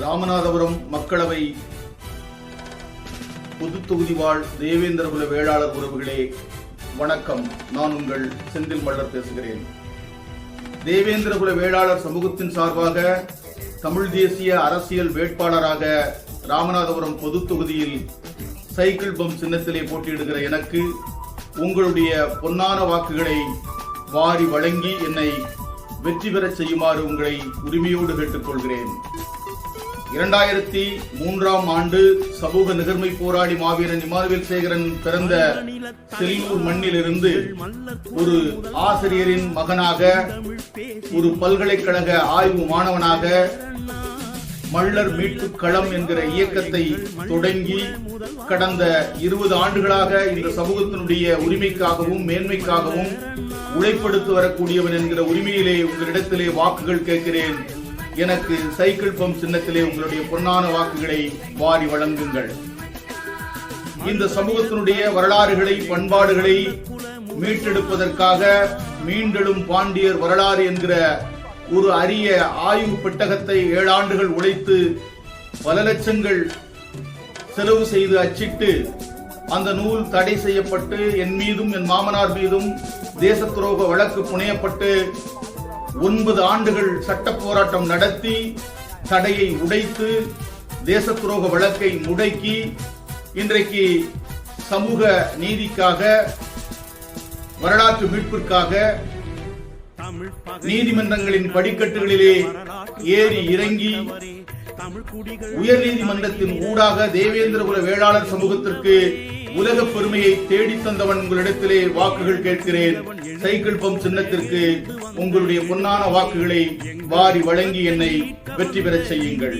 ராமநாதபுரம் மக்களவை பொது தொகுதி வாழ் தேவேந்திரகுல வேளாளர் உறவுகளே வணக்கம். நான் உங்கள் செந்தில் மல்லர் பேசுகிறேன். தேவேந்திரகுல வேளாளர் சமூகத்தின் சார்பாக தமிழ் தேசிய அரசியல் வேட்பாளராக ராமநாதபுரம் பொது தொகுதியில் சைக்கிள் பம் சின்னத்திலே போட்டியிடுகிற எனக்கு உங்களுடைய பொன்னான வாக்குகளை வாரி வழங்கி என்னை வெற்றி பெறச் செய்யுமாறு உங்களை உரிமையோடு கேட்டுக்கொள்கிறேன். இரண்டாயிரத்தி மூன்றாம் ஆண்டு சமூக நிகர்மை போராடி மாவீரன் இமானுவேல் சேகரன் பிறந்த செல்லூர் மண்ணிலிருந்து ஒரு ஆசிரியரின் மகனாக ஒரு பல்கலைக்கழக ஆய்வு மாணவனாக மள்ளர் மீட்பு களம் என்கிற இயக்கத்தை தொடங்கி கடந்த இருபது ஆண்டுகளாக இந்த சமூகத்தினுடைய உரிமைக்காகவும் மேன்மைக்காகவும் உழைப்படுத்தி வரக்கூடியவன் என்கிற உரிமையிலே உங்களிடத்திலே வாக்குகள் கேட்கிறேன். எனக்கு சைக்கிள் பம்ப் சின்னத்திலே உங்களுடைய பொன்னான வாக்குகளை வாரி வழங்குங்கள். இந்த சமூகத்தினுடைய வரலாறுகளை பண்பாடுகளை மீட்டெடுப்பதற்காக மீண்டெழும் பாண்டியர் வரலாறு என்கிற ஒரு அரிய ஆய்வு பெட்டகத்தை ஏழு ஆண்டுகள் உழைத்து பல லட்சங்கள் செலவு செய்து அச்சிட்டு அந்த நூல் தடை செய்யப்பட்டு என் மீதும் என் மாமனார் மீதும் தேச துரோக வழக்கு புனையப்பட்டு ஒன்பது ஆண்டுகள் சட்ட போராட்டம் நடத்தி தடையை உடைத்து தேச துரோக வழக்கை முடக்கி இன்றைக்கு சமூக நீதிக்காக வரலாற்று மீட்பிற்காக நீதிமன்றங்களின் படிக்கட்டுகளிலே ஏறி இறங்கி உயர் நீதிமன்றத்தின் ஊடாக தேவேந்திரபுர வேளாளர் சமூகத்திற்கு உலக பெருமையை தேடி தந்தவன் உங்களிடத்திலே வாக்குகள் கேட்கிறேன். சைக்கிள் பம்ப் சின்னத்திற்கு உங்களுடைய பொன்னான வாக்குகளை வாரி வழங்கி என்னை வெற்றி பெறச் செய்யுங்கள்.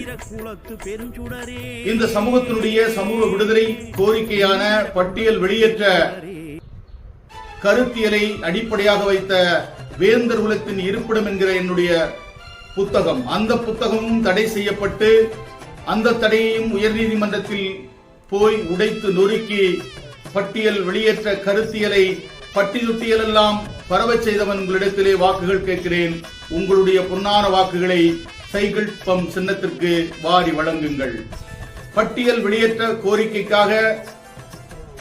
இந்த சமூகத்தினுடைய சமூக விடுதலை கோரிக்கையான பட்டியல் வெளியேற்ற கருத்தியலை அடிப்படையாக வைத்த வேந்தர் குலத்தின் இருப்பிடம் என்கிற என்னுடைய புத்தகம். அந்த புத்தகமும் தடை செய்யப்பட்டு அந்த தடையையும் உயர்நீதிமன்றத்தில் போய் உடைத்து நொறுக்கி பட்டியல் வெளியேற்ற கருத்தியலை பட்டி எல்லாம் பரவச் செய்தவன் உங்களிடத்திலே வாக்குகள் கேட்கிறேன். உங்களுடைய பொன்னான வாக்குகளை சைக்கிள் பம் சின்னத்திற்கு வாரி வழங்குங்கள். பட்டியல் வெளியேற்ற கோரிக்கைக்காக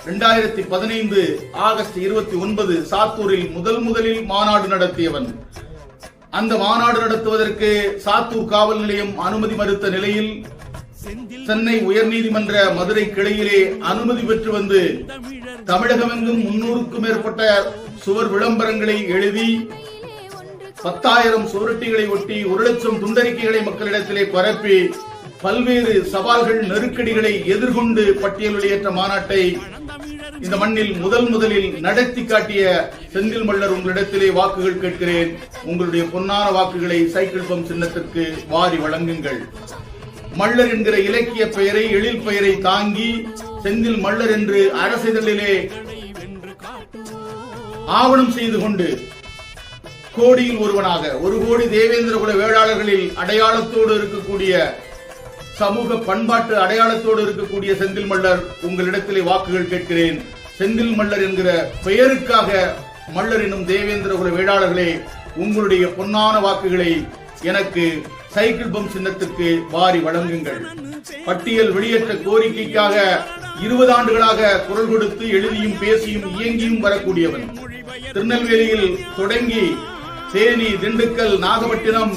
இரண்டாயிரத்தி பதினைந்து ஆகஸ்ட் இருபத்தி ஒன்பது சாத்தூரில் முதல் முதலில் மாநாடு நடத்தியவன். அந்த மாநாடு நடத்துவதற்கு சாத்தூர் காவல் நிலையம் அனுமதி மறுத்த நிலையில் சென்னை உயர்நீதிமன்ற மதுரை கிளையிலே அனுமதி பெற்று வந்து தமிழகமெங்கும் முன்னூறுக்கும் மேற்பட்ட சுவர் விளம்பரங்களை எழுதி பத்தாயிரம் சுவரொட்டிகளை ஒட்டி ஒரு லட்சம் துண்டறிக்கைகளை மக்களிடத்திலே பரப்பி பல்வேறு சவால்கள் நெருக்கடிகளை எதிர்கொண்டு பட்டியல் வெளியேற்ற மாநாட்டை இந்த மண்ணில் முதல் முதலில் நடத்தி காட்டிய செந்தில் மல்லர் உங்களிடத்திலே வாக்குகள் கேட்கிறேன். உங்களுடைய பொன்னான வாக்குகளை சைக்கிள் பம்ப் சின்னத்திற்கு வாரி வழங்குங்கள். மல்லர் என்கிற இலக்கிய பெயரை எழில் பெயரை தாங்கி செந்தில் மல்லர் என்று அரசிதழிலே ஆவணம் செய்து கொண்டு கோடியில் ஒருவனாக ஒரு கோடி தேவேந்திர குல வேளாளர்களில் அடையாளத்தோடு இருக்கக்கூடிய சமூக பண்பாட்டு அடையாளத்தோடு இருக்கக்கூடிய செந்தில் மல்லர் உங்களிடத்திலே வாக்குகள் கேட்கிறேன். செந்தில் மல்லர் என்கிற பெயருக்காக மல்லர் என்னும் தேவேந்திர குல வேளாளர்களே உங்களுடைய பொன்னான வாக்குகளை எனக்கு சைக்கிள் பம்ப் சின்னத்திற்கு வாரி வழங்குங்கள். பட்டியல் வெளியேற்ற கோரிக்கைக்காக இருபது ஆண்டுகளாக குரல் கொடுத்து எழுதியும் பேசியும் இயங்கியும் வரக்கூடியவன். திருநெல்வேலியில் தொடங்கி தேனி திண்டுக்கல் நாகப்பட்டினம்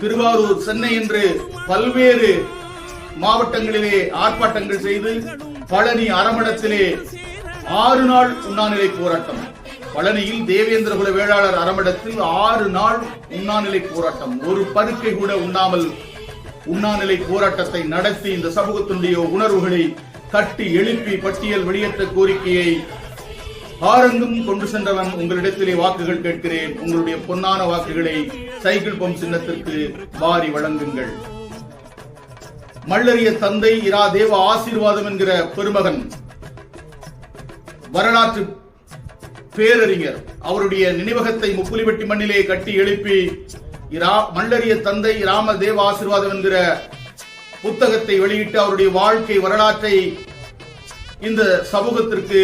திருவாரூர் சென்னை என்று பல்வேறு மாவட்டங்களிலே ஆர்ப்பாட்டங்கள் செய்து பழனி அரமடத்திலே ஆறு நாள் உண்ணாநிலை போராட்டம். பழனியில் தேவேந்திர குல வேளாளர் அரமடத்தில் ஆறு நாள் உண்ணாநிலை போராட்டம். ஒரு பருக்கை கூட உண்ணாமல் உண்ணாநிலை போராட்டத்தை நடத்தி இந்த சமூகத்தினுடைய உணர்வுகளை தட்டி எழுப்பி பட்டியல் வெளியேற்ற கோரிக்கையை ஆரங்கும் கொண்டு சென்றவன் உங்களிடத்திலே வாக்குகள் கேட்கிறேன். உங்களுடைய பொன்னான வாக்குகளை சைக்கிள் பம்ப் சின்னத்திற்கு வாரி வழங்குங்கள். மல்லரிய தந்தை இரா தேவ ஆசீர்வாதம் என்கிற பெருமகன் வரலாற்று பேரறிஞர் அவருடைய நினைவகத்தை முப்புலிவெட்டி மண்ணிலே கட்டி எழுப்பி இரா- மல்லரிய தந்தை ராம தேவ ஆசீர்வாதம் என்கிற புத்தகத்தை வெளியிட்டு அவருடைய வாழ்க்கை வரலாற்றை இந்த சமூகத்திற்கு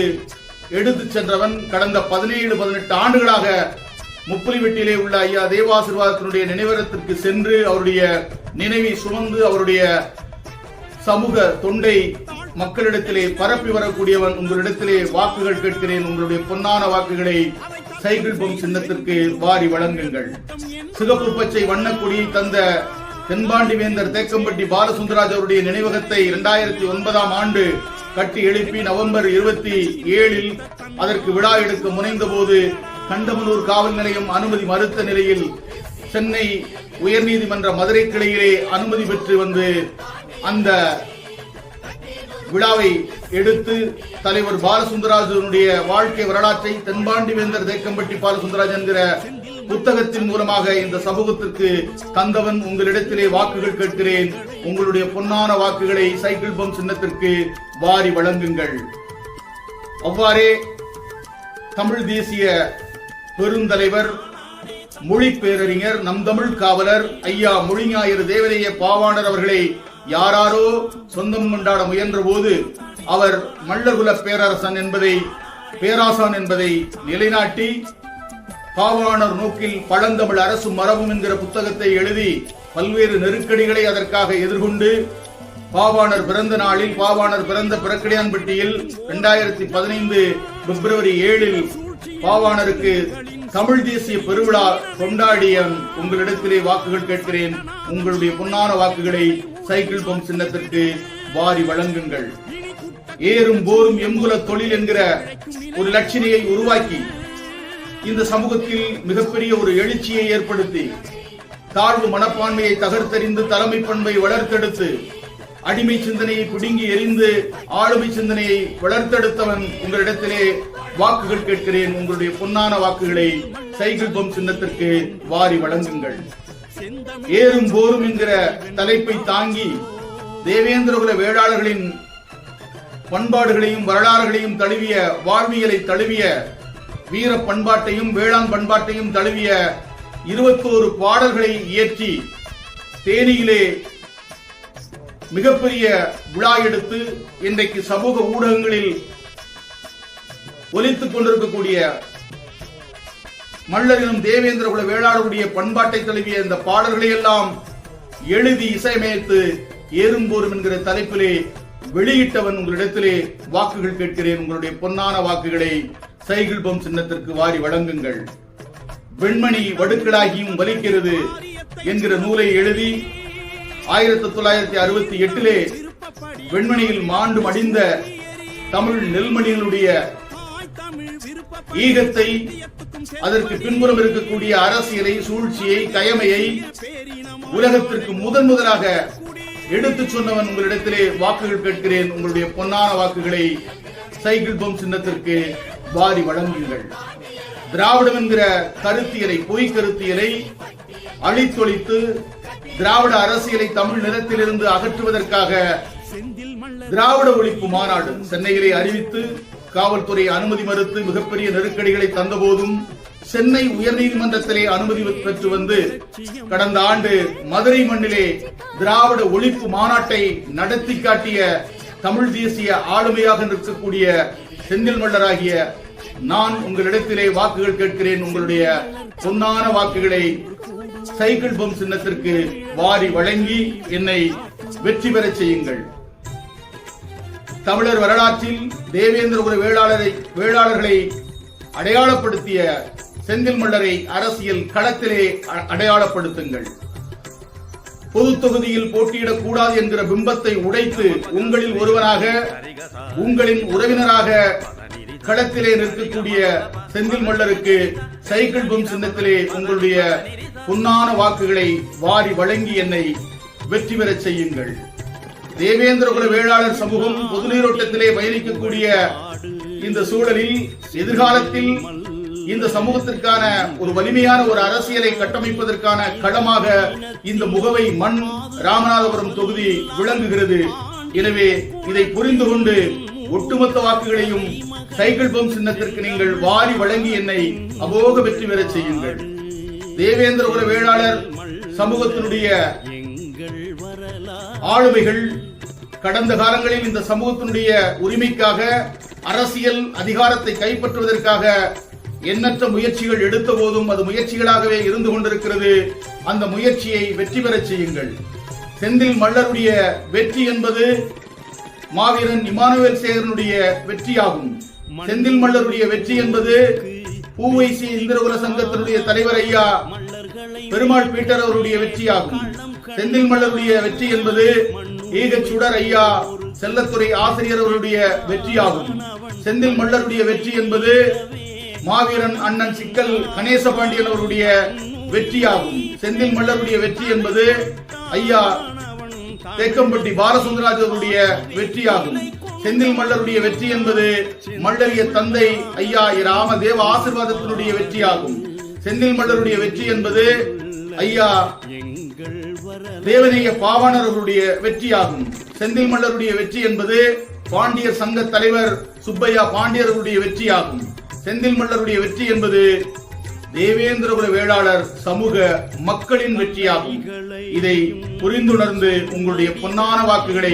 எடுத்துச் சென்றவன் கடந்த பதினேழு பதினெட்டு ஆண்டுகளாக முப்புலிவெட்டியிலே உள்ள ஐயா தேவாசிர்வாதத்தினுடைய நினைவகத்திற்கு சென்று அவருடைய நினைவை சுமந்து அவருடைய சமூக தொண்டை மக்களிடத்திலே பரப்பி வரக்கூடியவன் உங்களிடத்திலே வாக்குகள் கேட்கிறேன். உங்களுடைய பொன்னான வாக்குகளை சைக்கிள் பம்ப் சின்னத்திற்கு வாரி வழங்குங்கள். சிகப்பு பச்சை வண்ணக்கொடியை தந்த தென்பாண்டி வேந்தர் தேக்கம்பட்டி பாலசுந்தராஜ் அவருடைய நினைவகத்தை இரண்டாயிரத்தி ஒன்பதாம் ஆண்டு கட்டி எழுப்பி நவம்பர் இருபத்தி ஏழில் அதற்கு விழா எடுக்க முனைந்த போது கண்டமனூர் காவல் நிலையம் அனுமதி மறுத்த நிலையில் சென்னை உயர்நீதிமன்ற மதுரை கிளையிலே அனுமதி பெற்று வந்து அந்த விழாவை எடுத்து தலைவர் பாலசுந்தராஜனுடைய வாழ்க்கை வரலாற்றை தென்பாண்டி வேந்தர் தேக்கம்பட்டி பாலசுந்தராஜ் என்கிற புத்தகத்தின் மூலமாக இந்த சமூகத்திற்கு தந்தவன் உங்களிடத்திலே வாக்குகள் கேட்கிறேன். உங்களுடைய பொன்னான வாக்குகளை சைக்கிள் பம்ப் சின்னத்திற்கு வாரி வழங்குங்கள். அவ்வாறே தமிழ் தேசிய பெருந்தலைவர் மொழி பேரறிஞர் நம் தமிழ் காவலர் ஐயா மொழிஞாயிறு தேவதைய பாவாணர் அவர்களை யாராரோ சொந்தம் கொண்டாட முயன்ற போது அவர் மல்லகுல பேரரசன் என்பதை பேராசான் என்பதை நிலைநாட்டி பாவாணர் நோக்கில் பழந்தமிழ் அரசு மரபும் என்கிற புத்தகத்தை எழுதி பல்வேறு நெருக்கடிகளை அதற்காக எதிர்கொண்டு பாவாணர் பிறந்த நாளில் பாவாணர் பிறந்த பிறக்கடையான்பட்டியில் இரண்டாயிரத்தி பதினைந்து பிப்ரவரி ஏழில் பாவாணருக்கு தமிழ் தேசிய பெருவிழா கொண்டாடிய உங்களிடத்திலே வாக்குகள் கேட்கிறேன். உங்களுடைய பொன்னான வாக்குகளை சைக்கிள் பம்ப் சின்னத்திற்கு வாரி வழங்குங்கள். ஏறும் போரும் எங்குல தொழில் என்கிற ஒரு லட்சணையை உருவாக்கி இந்த சமூகத்தில் மிகப்பெரிய ஒரு எழுச்சியை ஏற்படுத்தி தாழ்வு மனப்பான்மையை தகர்த்தறிந்து தலைமை பண்பை வளர்த்தெடுத்து அடிமை சிந்தனையை பிடுங்கி எறிந்து ஆளுமை சிந்தனையை வளர்த்தெடுத்தவன் உங்களிடத்திலே வாக்குகள் கேட்கிறேன். உங்களுடைய பொன்னான வாக்குகளை சைக்கிள் பம்ப் சின்னத்திற்கு வாரி வழங்குங்கள். ஏறும் போரும் என்கிற தலைப்பை தாங்கி தேவேந்திரகுல வேளாளர்களின் பண்பாடுகளையும் வரலாறுகளையும் தழுவிய வாழ்வியலை தழுவிய வீர பண்பாட்டையும் வேளாண் பண்பாட்டையும் தழுவிய இருபத்தோரு பாடல்களை இயற்றி தேனியிலே மிகப்பெரிய விழா எடுத்து இன்றைக்கு சமூக ஊடகங்களில் ஒலித்துக் கொண்டிருக்கக்கூடிய மல்லரிலும் தேவேந்திர குல வேளாளருடைய பண்பாட்டை தழுவிய இந்த பாடல்களை எல்லாம் எழுதி இசையமைத்து ஏறும்போரும் என்கிற தலைப்பிலே வெளியிட்டவன் உங்களிடத்திலே வாக்குகள் கேட்கிறேன். உங்களுடைய பொன்னான வாக்குகளை சைக்கிள் பம்ப் சின்னத்திற்கு வாரி வழங்குங்கள். வெண்மணி வடுக்கலாகியும் வலிக்கிறது என்கிற நூலை எழுதி ஆயிரத்தி தொள்ளாயிரத்தி அறுபத்தி எட்டிலே வெண்மணியில் மாண்டு மடிந்த தமிழ் நெல்மணிகளுடைய ஈகத்தை அதற்கு பின்புறம் இருக்கக்கூடிய அரசியலை சூழ்ச்சியை கயமையை உலகத்திற்கு முதன் முதலாக எடுத்துச் சொன்னவன் உங்களிடத்திலே வாக்குகள் கேட்கிறேன். உங்களுடைய பொன்னான வாக்குகளை சைக்கிள் பம்ப் சின்னத்திற்கு வாரி வழங்குங்கள். திராவிடம் என்கிற கருத்தியலை பொய் கருத்தியலை அழித்தொழித்து திராவிட அரசியலை தமிழ் நிலத்திலிருந்து அகற்றுவதற்காக திராவிட ஒழிப்பு மாநாடு சென்னையிலே அறிவித்து காவல்துறை அனுமதி மறுத்து மிகப்பெரிய நெருக்கடிகளை தந்தபோதும் சென்னை உயர்நீதிமன்றத்திலே அனுமதி பெற்று வந்து கடந்த ஆண்டு மதுரை மண்ணிலே திராவிட ஒழிப்பு மாநாட்டை நடத்தி காட்டிய தமிழ் தேசிய ஆளுமையாக நிற்கக்கூடிய செந்தில் மல்லராகிய நான் உங்களிடத்திலே வாக்குகள் கேட்கிறேன். உங்களுடைய பொன்னான வாக்குகளை சைக்கிள் பம்ப் சின்னத்திற்கு வாரி வழங்கி என்னை வெற்றி பெறச் செய்யுங்கள். தமிழர் வரலாற்றில் தேவேந்திரபுர வேளாளரை வேளாளர்களை அடையாளப்படுத்திய செந்தில் மல்லரை அரசியல் களத்திலே அ- அடையாளப்படுத்துங்கள். பொது தொகுதியில் போட்டியிடக் கூடாது என்கிற பிம்பத்தை உடைத்து உங்களில் ஒருவராக உங்களின் உறவினராக களத்திலே நிற்கக்கூடிய செந்தில் மல்லருக்கு சைக்கிள் பம் சின்னத்திலே உங்களுடைய பொன்னான வாக்குகளை வாரி வழங்கி என்னை வெற்றி பெறச் செய்யுங்கள். தேவேந்திரகுல வேளாளர் சமூகம் பொது நீரோட்டத்திலே பயணிக்கக்கூடிய இந்த சூழலில் எதிர்காலத்தில் இந்த சமூகத்திற்கான ஒரு வலிமையான ஒரு அரசியலை கட்டமைப்பதற்கான களமாக இந்த முகவை மண் ராமநாதபுரம் தொகுதி விளங்குகிறது. எனவே இதை புரிந்து கொண்டு ஒட்டுமொத்த வாக்குகளையும் சைக்கிள் பம்ப் சின்னத்திற்கு நீங்கள் வாரி வழங்கி என்னை அமோக வெற்றி பெற செய்யுங்கள். தேவேந்திர உர வேளாளர் சமூகத்தினுடைய ஆளுமைகள் கடந்த காலங்களில் இந்த சமூகத்தினுடைய உரிமைக்காக அரசியல் அதிகாரத்தை கைப்பற்றுவதற்காக எண்ணற்ற முயற்சிகள் எடுத்த போதும் அது முயற்சிகளாகவே இருந்து கொண்டிருக்கிறது. அந்த முயற்சியை வெற்றி பெறச் செய்யுங்கள். செந்தில் மல்லருடைய வெற்றி என்பது மாவீரன் இமானுவேல் சேகரனுடைய வெற்றியாகும். செந்தில் மல்லருடைய வெற்றி என்பது பூவைசி இந்திரகுல சங்கத்தினுடைய தலைவர் ஐயா பெருமாள் பீட்டர் அவருடைய வெற்றியாகும். செந்தில் மல்லருடைய வெற்றி என்பது ஈக சுடர் ஐயா செல்லத்துறை ஆசிரியர் அவருடைய வெற்றியாகும். செந்தில் மல்லருடைய வெற்றி என்பது மாவீரன் அண்ணன் சிக்கல் கணேச பாண்டியன் அவருடைய வெற்றியாகும். செந்தில் மல்லருடைய வெற்றி என்பது ஐயா தேக்கம்பட்டி பாலசுந்தராஜ் அவருடைய வெற்றியாகும். செந்தில் மல்லருடைய வெற்றி என்பது மல்லரிய தந்தை ஐயா ராம தேவ ஆசிர்வாதத்தினுடைய வெற்றியாகும். செந்தில் மல்லருடைய வெற்றி என்பது ஐயா தேவநேய பாவாணர் அவருடைய வெற்றியாகும். செந்தில் மல்லருடைய வெற்றி என்பது பாண்டியர் சங்க தலைவர் சுப்பையா பாண்டியர் அவருடைய வெற்றியாகும். செந்தில் மல்லருடைய வெற்றி என்பது தேவேந்திரபுர வேளாளர் சமூக மக்களின் வெற்றியாகும். இதை புரிந்துணர்ந்து உங்களுடைய பொன்னான வாக்குகளை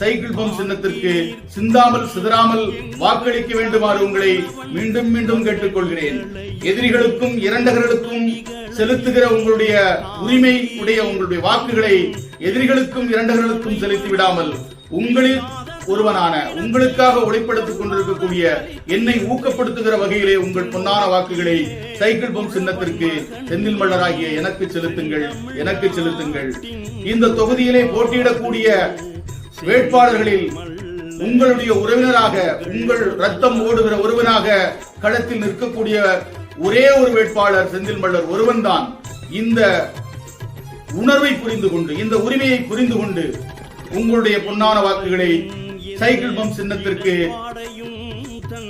சைக்கிள் பம்ப் சின்னத்திற்கு சிந்தாமல் சிதறாமல் வாக்களிக்க வேண்டுமாறு உங்களை மீண்டும் மீண்டும் கேட்டுக்கொள்கிறேன். எதிரிகளுக்கும் இரண்டகர்களுக்கும் செலுத்துகிற உங்களுடைய உரிமை உடைய உங்களுடைய வாக்குகளை எதிரிகளுக்கும் இரண்டகர்களுக்கும் செலுத்தி விடாமல் உங்களில் ஒருவனான உங்களுக்காக ஒளிப்படுத்திக் கொண்டிருக்கக்கூடிய என்னை ஊக்கப்படுத்துகிற வகையிலே உங்கள் பொன்னான வாக்குகளை சைக்கிள் பம்ப் சின்னத்திற்கு செந்தில் மல்லராகிய எனக்கு செலுத்துங்கள் எனக்கு செலுத்துங்கள். இந்த தொகுதியிலே போட்டியிடக்கூடிய வேட்பாளர்களில் உங்களுடைய உறவினராக உங்கள் ரத்தம் ஓடுகிற ஒருவனாக களத்தில் நிற்கக்கூடிய ஒரே ஒரு வேட்பாளர் செந்தில் மல்லர் ஒருவன்தான். இந்த உணர்வை புரிந்து கொண்டு இந்த உரிமையை புரிந்து கொண்டு உங்களுடைய பொன்னான வாக்குகளை சைக்கிள் பம்ப் சின்னத்திற்கு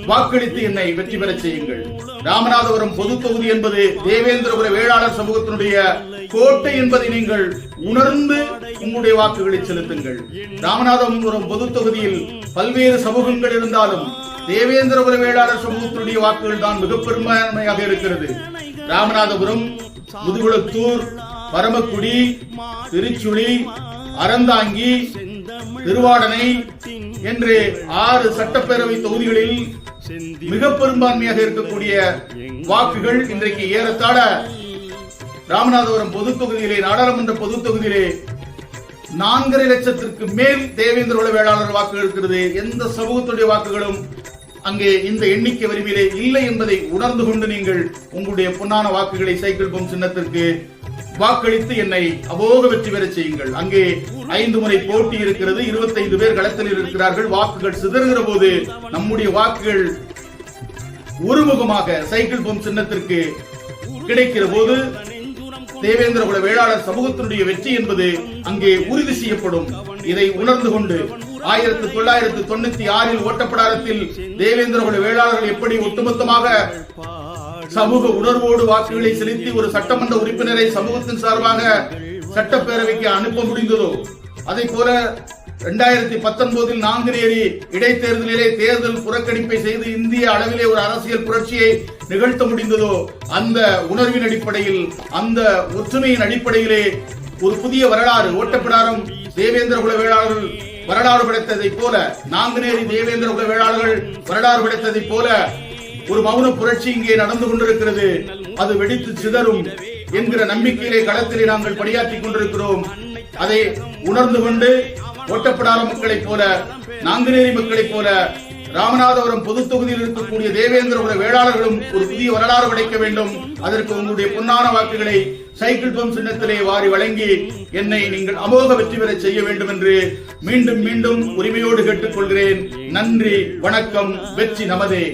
வாக்களித்து என்னை வெற்றி பெறச் செய்யுங்கள். ராமநாதபுரம் பொது தொகுதி என்பது தேவேந்திரபுர வேளாளர் சமூகத்தினுடைய கோட்டை என்பதை நீங்கள் உணர்ந்து உங்களுடைய வாக்குகளை செலுத்துங்கள். ராமநாதபுரம் பொது தொகுதியில் பல்வேறு சமூகங்கள் இருந்தாலும் தேவேந்திரபுர வேளாளர் சமூகத்தினுடைய வாக்குகள் தான் மிக பெரும்பான்மையாக இருக்கிறது. ராமநாதபுரம் முதுகுளத்தூர் பரமக்குடி திருச்சுழி அறந்தாங்கி திருவாடனை என்று ஆறு சட்டப்பேரவை தொகுதிகளில் மிக பெரும்பான்மையாக இருக்கக்கூடிய வாக்குகள் இன்றைக்கு ஏறத்தாழ ராமநாதபுரம் பொது தொகுதியிலே நாடாளுமன்ற பொது தொகுதியிலே நான்கரை லட்சத்திற்கு மேல் தேவேந்திர குல வேளாளர் வாக்கு இருக்கிறது. எந்த சமூகத்துடைய வாக்குகளும் அங்கே இந்த எண்ணிக்கை வரிவிலே இல்லை என்பதை உணர்ந்து கொண்டு நீங்கள் உங்களுடைய பொன்னான வாக்குகளை சைக்கிள் பம்ப் சின்னத்திற்கு வாக்களித்து என்னை அமோக வெற்றி பெற செய்யுங்கள். அங்கே ஐந்து முறை போட்டி இருக்கிறது. 25 பேர் களத்தில் இருக்கிறார்கள். வாக்குகள் சிதறுகிற போது நம்முடைய வாக்குகள் ஒருமுகமாக சைக்கிள் பம்ப் சின்னத்திற்கு கிடைக்கிற போது தேவேந்திர குல வேளாளர் சமூகத்தினுடைய வெற்றி என்பது அங்கே உறுதி செய்யப்படும். இதை உணர்ந்து கொண்டு ஆயிரத்தி தொள்ளாயிரத்தி தொண்ணூத்தி ஆறில் ஓட்டப்படாரத்தில் தேவேந்திர குல வேளாளர்கள் எப்படி ஒட்டுமொத்தமாக சமூக உணர்வோடு வாக்குகளை செலுத்தி ஒரு சட்டமன்ற உறுப்பினரை சமூகத்தின் சார்பாக சட்டப்பேரவைக்கு அனுப்ப முடிந்ததோ அதை போல இரண்டாயிரத்தி பத்தொன்பதில் நாங்குநேரி இடைத்தேர்தலிலே தேர்தல் புறக்கணிப்பை செய்து இந்திய அளவிலே ஒரு அரசியல் புரட்சியை நிகழ்த்த முடிந்ததோ அந்த உணர்வின் அடிப்படையில் அந்த ஒற்றுமையின் அடிப்படையிலே ஒரு புதிய வரலாறு ஓட்டப்பிடாரம் தேவேந்திர குல வேளாளர்கள் வரலாறு படைத்ததைப் போல நாங்குநேரி தேவேந்திர குல வேளாளர்கள் வரலாறு படைத்ததைப் போல ஒரு மௌன புரட்சி இங்கே நடந்து கொண்டிருக்கிறது. அது வெடித்து சிதறும் என்கிற நம்பிக்கையிலே களத்திலே நாங்கள் பணியாற்றிக் கொண்டிருக்கிறோம். அதை உணர்ந்து கொண்டு ஓட்டப்படாத மக்களைப் போல நாங்குநேரி மக்களைப் போல ராமநாதபுரம் பொது தொகுதியில் இருக்கக்கூடிய தேவேந்திரபுர வேளாளர்களும் ஒரு புதிய வரலாறு படைக்க வேண்டும். அதற்கு உங்களுடைய பொன்னான வாக்குகளை சைக்கிள் பம்ப் சின்னத்திலே வாரி வழங்கி என்னை நீங்கள் அமோக வெற்றி பெற செய்ய வேண்டும் என்று மீண்டும் மீண்டும் உரிமையோடு கேட்டுக்கொள்கிறேன். நன்றி வணக்கம் வெற்றி நமதே.